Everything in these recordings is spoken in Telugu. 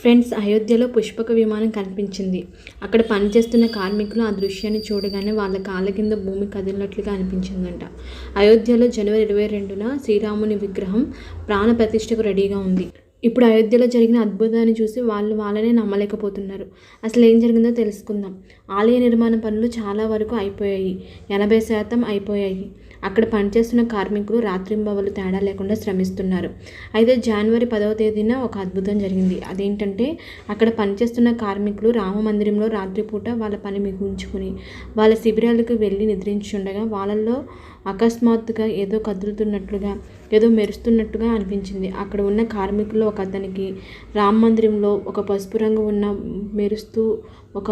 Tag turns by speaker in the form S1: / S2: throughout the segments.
S1: ఫ్రెండ్స్ అయోధ్యలో పుష్పక విమానం కనిపించింది. అక్కడ పనిచేస్తున్న కార్మికులు ఆ దృశ్యాన్ని చూడగానే వాళ్ళ కాళ్ళ కింద భూమి కదిలినట్లుగా అనిపించిందంట. అయోధ్యలో జనవరి ఇరవై రెండున శ్రీరాముని విగ్రహం ప్రాణ ప్రతిష్టకు రెడీగా ఉంది. ఇప్పుడు అయోధ్యలో జరిగిన అద్భుతాన్ని చూసి వాళ్ళు వాళ్ళనే నమ్మలేకపోతున్నారు. అసలు ఏం జరిగిందో తెలుసుకుందాం. ఆలయ నిర్మాణ పనులు చాలా వరకు అయిపోయాయి. ఎనభై శాతం అయిపోయాయి. అక్కడ పనిచేస్తున్న కార్మికులు రాత్రింబవలు తేడా లేకుండా శ్రమిస్తున్నారు. అయితే జనవరి పదవ తేదీన ఒక అద్భుతం జరిగింది. అదేంటంటే అక్కడ పనిచేస్తున్న కార్మికులు రామ మందిరంలో రాత్రిపూట వాళ్ళ పని మిగుంచుకుని వాళ్ళ శిబిరాలకు వెళ్ళి నిద్రించుండగా వాళ్ళల్లో అకస్మాత్తుగా ఏదో కదులుతున్నట్లుగా ఏదో మెరుస్తున్నట్టుగా అనిపించింది. అక్కడ ఉన్న కార్మికుల్లో ఒక అతనికి రామ మందిరంలో ఒక పసుపు రంగు ఉన్న మెరుస్తూ ఒక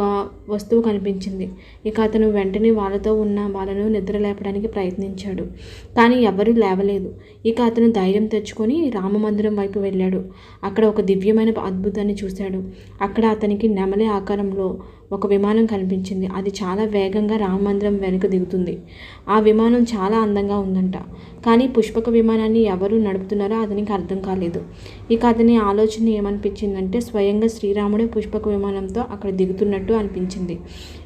S1: వస్తువు కనిపించింది. ఇక అతను వెంటనే వాళ్ళతో ఉన్న వాళ్ళను నిద్ర లేపడానికి ప్రయత్నించాడు. కానీ ఎవరూ లేవలేదు. ఇక అతను ధైర్యం తెచ్చుకొని రామ మందిరం వైపు వెళ్ళాడు. అక్కడ ఒక దివ్యమైన అద్భుతాన్ని చూశాడు. అక్కడ అతనికి నెమలి ఆకారంలో ఒక విమానం కనిపించింది. అది చాలా వేగంగా రామ మందిరం వెనుక దిగుతుంది. ఆ విమానం చాలా అందంగా ఉందంట. కానీ పుష్పక విమానాన్ని ఎవరు నడుపుతున్నారో అతనికి అర్థం కాలేదు. ఇక అతని ఆలోచన ఏమనిపించిందంటే స్వయంగా శ్రీరాముడే పుష్పక విమానంతో అక్కడ దిగుతున్నట్టు అనిపించింది.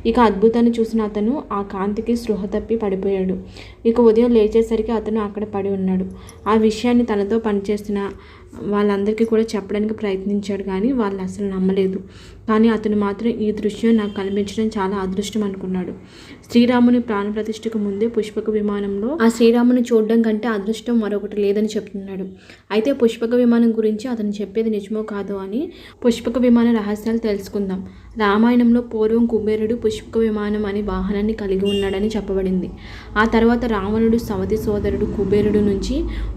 S1: ఇక అద్భుతాన్ని చూసిన అతను ఆ కాంతికి స్పృహ తప్పి పడిపోయాడు. ఇక ఉదయం లేచేసరికి అతను అక్కడ పడి ఉన్నాడు. ఆ విషయాన్ని తనతో పనిచేస్తున్న వాళ్ళందరికీ కూడా చెప్పడానికి ప్రయత్నించాడు కానీ వాళ్ళు అసలు నమ్మలేదు. కానీ అతను మాత్రం ఈ దృశ్యం నాకు కనిపించడం చాలా అదృష్టం అనుకున్నాడు. శ్రీరాముని ప్రాణప్రతిష్ఠకు ముందే పుష్పక విమానంలో ఆ శ్రీరాముని చూడడం కంటే అదృష్టం మరొకటి లేదని చెప్తున్నాడు. అయితే పుష్పక విమానం గురించి అతను చెప్పేది నిజమో కాదో అని పుష్పక విమాన రహస్యాలు తెలుసుకుందాం. రామాయణంలో పూర్వం కుబేరుడు పుష్పక విమానం అనే వాహనాన్ని కలిగి ఉన్నాడని చెప్పబడింది. ఆ తర్వాత రావణుడు సవతి సోదరుడు కుబేరుడు నుంచి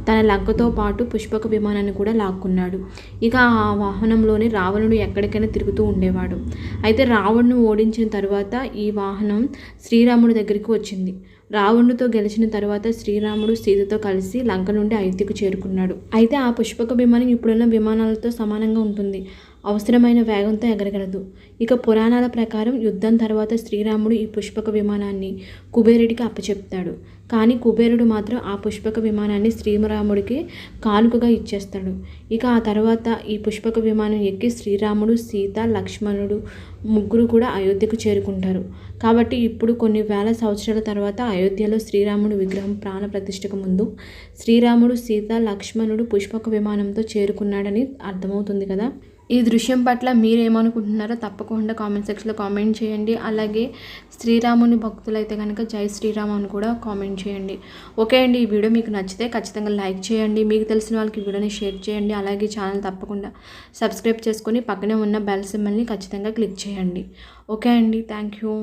S1: తన లగ్గతో పాటు పుష్పక విమానాన్ని కూడా లాక్కున్నాడు. ఇక ఆ వాహనంలోనే రావణుడు ఎక్కడికైనా తిరుగుతూ ఉండేవాడు. అయితే రావణును ఓడించిన తర్వాత ఈ వాహనం శ్రీ శ్రీరాముడి దగ్గరికి వచ్చింది. రావణుడితో గెలిచిన తర్వాత శ్రీరాముడు సీతతో కలిసి లంక నుండి అయోధ్యకు చేరుకున్నాడు. అయితే ఆ పుష్పక విమానం ఇప్పుడున్న విమానాలతో సమానంగా ఉంటుంది. అవసరమైన వేగంతో ఎగరగలదు. ఇక పురాణాల ప్రకారం యుద్ధం తర్వాత శ్రీరాముడు ఈ పుష్పక విమానాన్ని కుబేరుడికి అప్పచెప్తాడు. కానీ కుబేరుడు మాత్రం ఆ పుష్పక విమానాన్ని శ్రీరాముడికి కానుకగా ఇచ్చేస్తాడు. ఇక ఆ తర్వాత ఈ పుష్పక విమానం ఎక్కి శ్రీరాముడు సీత లక్ష్మణుడు ముగ్గురు కూడా అయోధ్యకు చేరుకుంటారు. కాబట్టి ఇప్పుడు కొన్ని వేల సంవత్సరాల తర్వాత అయోధ్యలో శ్రీరాముడు విగ్రహం ప్రాణ ప్రతిష్టకు ముందు శ్రీరాముడు సీత లక్ష్మణుడు పుష్పక విమానంతో చేరుకున్నాడని అర్థమవుతుంది కదా? ఈ దృశ్యం పట్ల మీరేమనుకుంటున్నారో తప్పకుండా కామెంట్ సెక్షన్లో కామెంట్ చేయండి. అలాగే శ్రీరాముని భక్తులైతే కనుక జై శ్రీరామ్ అని కూడా కామెంట్ చేయండి. ఓకే అండి ఈ వీడియో మీకు నచ్చితే ఖచ్చితంగా లైక్ చేయండి. మీకు తెలిసిన వాళ్ళకి వీడియోని షేర్ చేయండి. అలాగే ఛానల్ తప్పకుండా సబ్స్క్రైబ్ చేసుకొని పక్కనే ఉన్న బెల్ సిమ్మల్ని ఖచ్చితంగా క్లిక్ చేయండి. ఓకే అండి థ్యాంక్ యూ.